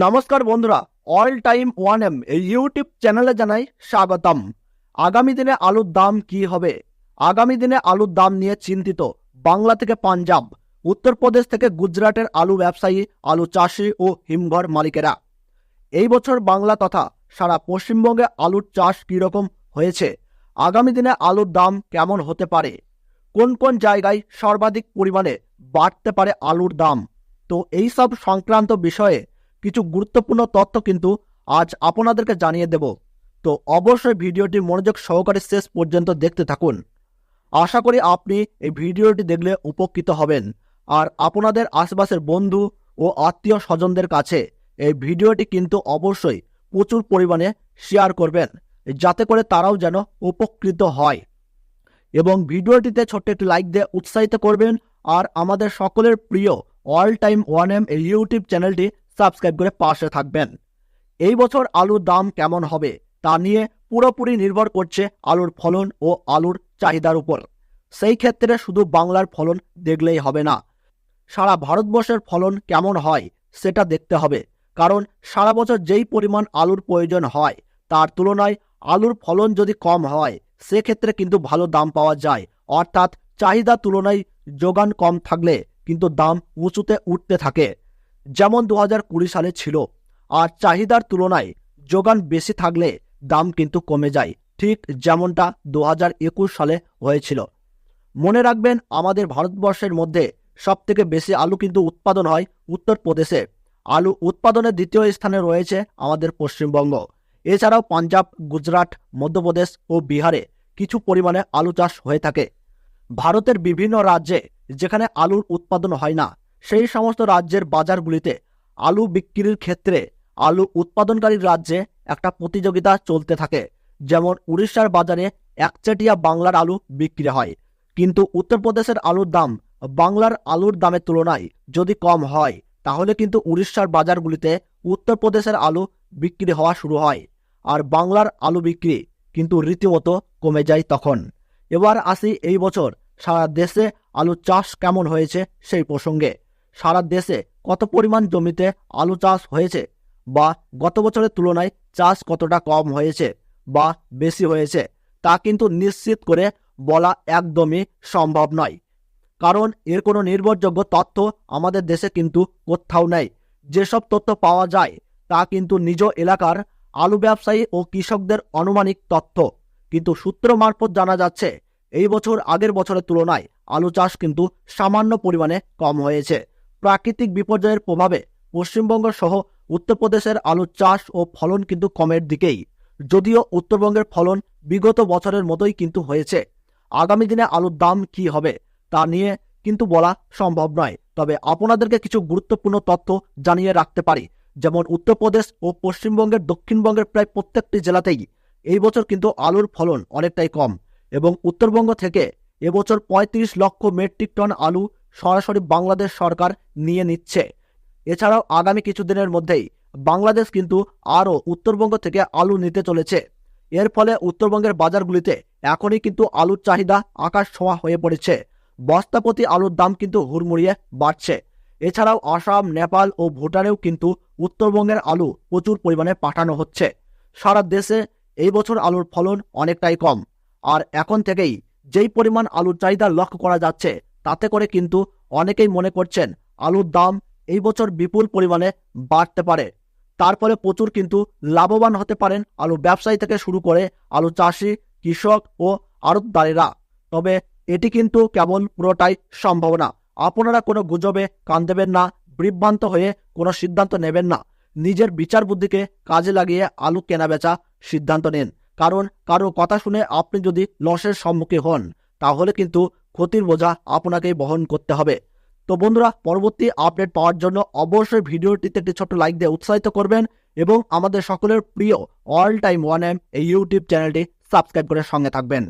নমস্কার বন্ধুরা all time one M এই ইউটিউব চ্যানেলে জানাই স্বাগতম। আগামী দিনে আলুর দাম কি হবে? আগামী দিনে আলুর দাম নিয়ে চিন্তিত বাংলা থেকে পাঞ্জাব, উত্তরপ্রদেশ থেকে গুজরাটের আলু ব্যবসায়ী, আলু চাষি ও হিমঘর মালিকেরা। এই বছর বাংলা তথা সারা পশ্চিমবঙ্গে আলুর চাষ কীরকম হয়েছে? আগামী দিনে আলুর দাম কেমন হতে পারে? কোন কোন জায়গায় সর্বাধিক পরিমাণে বাড়তে পারে আলুর দাম? তো এই সব সংক্রান্ত বিষয়ে কিছু গুরুত্বপূর্ণ তথ্য কিন্তু আজ আপনাদেরকে জানিয়ে দেব। তো অবশ্যই ভিডিওটি মনোযোগ সহকারে শেষ পর্যন্ত দেখতে থাকুন। আশা করি আপনি এই ভিডিওটি দেখলে উপকৃত হবেন। আর আপনাদের আশেপাশের বন্ধু ও আত্মীয় স্বজনদের কাছে এই ভিডিওটি কিন্তু অবশ্যই প্রচুর পরিমাণে শেয়ার করবেন, যাতে করে তারাও যেন উপকৃত হয়। এবং ভিডিওটিতে ছোট্ট একটি লাইক দিয়ে উৎসাহিত করবেন। আর আমাদের সকলের প্রিয় অল টাইম ওয়ান এম এই ইউটিউব চ্যানেলটি সাবস্ক্রাইব করে পাশে থাকবেন। এই বছর আলুর দাম কেমন হবে তা নিয়ে পুরোপুরি নির্ভর করছে আলুর ফলন ও আলুর চাহিদার উপর। সেই ক্ষেত্রে শুধু বাংলার ফলন দেখলেই হবে না, সারা ভারতবর্ষের ফলন কেমন হয় সেটা দেখতে হবে। কারণ সারা বছর যেই পরিমাণ আলুর প্রয়োজন হয়, তার তুলনায় আলুর ফলন যদি কম হয়, সেক্ষেত্রে কিন্তু ভালো দাম পাওয়া যায়। অর্থাৎ চাহিদা তুলনায় যোগান কম থাকলে কিন্তু দাম উঁচুতে উঠতে থাকে। যেমন দু সালে ছিল, আর চাহিদার তুলনায় যোগান বেশি থাকলে দাম কিন্তু কমে যায়, ঠিক যেমনটা দু সালে হয়েছিল। মনে রাখবেন, আমাদের ভারতবর্ষের মধ্যে সবথেকে বেশি আলু কিন্তু উৎপাদন হয় উত্তরপ্রদেশে। আলু উৎপাদনের দ্বিতীয় স্থানে রয়েছে আমাদের পশ্চিমবঙ্গ। এছাড়াও পাঞ্জাব, গুজরাট, মধ্যপ্রদেশ ও বিহারে কিছু পরিমাণে আলু চাষ হয়ে থাকে। ভারতের বিভিন্ন রাজ্যে যেখানে আলুর উৎপাদন হয় না সেই সমস্ত রাজ্যের বাজারগুলিতে আলু বিক্রির ক্ষেত্রে আলু উৎপাদনকারী রাজ্যে একটা প্রতিযোগিতা চলতে থাকে। যেমন উড়িষ্যার বাজারে একচেটিয়া বাংলার আলু বিক্রি হয়। কিন্তু উত্তরপ্রদেশের আলুর দাম বাংলার আলুর দামের তুলনায় যদি কম হয়, তাহলে কিন্তু উড়িষ্যার বাজারগুলিতে উত্তরপ্রদেশের আলু বিক্রি হওয়া শুরু হয় আর বাংলার আলু বিক্রি কিন্তু রীতিমতো কমে যায় তখন। এবার আসি এই বছর সারা দেশে আলু চাষ কেমন হয়েছে সেই প্রসঙ্গে। সারা দেশে কত পরিমাণ জমিতে আলু চাষ হয়েছে বা গত বছরের তুলনায় চাষ কতটা কম হয়েছে বা বেশি হয়েছে তা কিন্তু নিশ্চিত করে বলা একদমই সম্ভব নয়। কারণ এর কোনো নির্ভরযোগ্য তথ্য আমাদের দেশে কিন্তু কোথাও নেই। যেসব তথ্য পাওয়া যায় তা কিন্তু নিজ এলাকার আলু ব্যবসায়ী ও কৃষকদের আনুমানিক তথ্য। কিন্তু সূত্র মারফত জানা যাচ্ছে, এই বছর আগের বছরের তুলনায় আলু চাষ কিন্তু সামান্য পরিমাণে কম হয়েছে। প্রাকৃতিক বিপর্যয়ের প্রভাবে পশ্চিমবঙ্গ সহ উত্তরপ্রদেশের আলু চাষ ও ফলন কিন্তু কমের দিকেই। যদিও উত্তরবঙ্গের ফলন বিগত বছরের মতোই কিন্তু হয়েছে। আগামী দিনে আলুর দাম কি হবে তা নিয়ে কিন্তু বলা সম্ভব নয়। তবে আপনাদেরকে কিছু গুরুত্বপূর্ণ তথ্য জানিয়ে রাখতে পারি। যেমন উত্তরপ্রদেশ ও পশ্চিমবঙ্গের দক্ষিণবঙ্গের প্রায় প্রত্যেকটি জেলাতেই এই বছর কিন্তু আলুর ফলন অনেকটাই কম। এবং উত্তরবঙ্গ থেকে এবছর পঁয়ত্রিশ লক্ষ মেট্রিক টন আলু সরাসরি বাংলাদেশ সরকার নিয়ে নিচ্ছে। এছাড়াও আগামী কিছুদিনের মধ্যেই বাংলাদেশ কিন্তু আরও উত্তরবঙ্গ থেকে আলু নিতে চলেছে। এর ফলে উত্তরবঙ্গের বাজারগুলিতে এখনই কিন্তু আলুর চাহিদা আকাশ ছোঁয়া হয়ে পড়েছে। বস্তাপতি আলুর দাম কিন্তু হুড়মুড়িয়ে বাড়ছে। এছাড়াও আসাম, নেপাল ও ভুটানেও কিন্তু উত্তরবঙ্গের আলু প্রচুর পরিমাণে পাঠানো হচ্ছে। সারা দেশে এই বছর আলুর ফলন অনেকটাই কম। আর এখন থেকেই যেই পরিমাণ আলুর চাহিদা লক্ষ্য করা যাচ্ছে তাতে করে কিন্তু অনেকেই মনে করছেন আলুর দাম এই বছর বিপুল পরিমাণে বাড়তে পারে। তারপরে প্রচুর কিন্তু লাভবান হতে পারেন আলু ব্যবসায়ী থেকে শুরু করে আলু চাষি, কৃষক ও আড়তদারেরা তবে এটি কিন্তু কেবল পুরোটাই সম্ভাবনা আপনারা কোনো গুজবে কান দেবেন না, বিভ্রান্ত হয়ে কোনো সিদ্ধান্ত নেবেন না। নিজের বিচার বুদ্ধিকে কাজে লাগিয়ে আলু কেনা বেচা সিদ্ধান্ত নিন। কারণ কারও কথা শুনে আপনি যদি লসের সম্মুখীন হন, তাহলে কিন্তু ক্ষতির বোঝা আপনাকেই বহন করতে হবে। তো বন্ধুরা, পরবর্তী আপডেট পাওয়ার জন্য অবশ্যই ভিডিওটিতে একটি ছোট্ট লাইক দিয়ে উৎসাহিত করবেন এবং আমাদের সকলের প্রিয় অল টাইম ওয়ান এম এই ইউটিউব চ্যানেলটি সাবস্ক্রাইব করে সঙ্গে থাকবেন।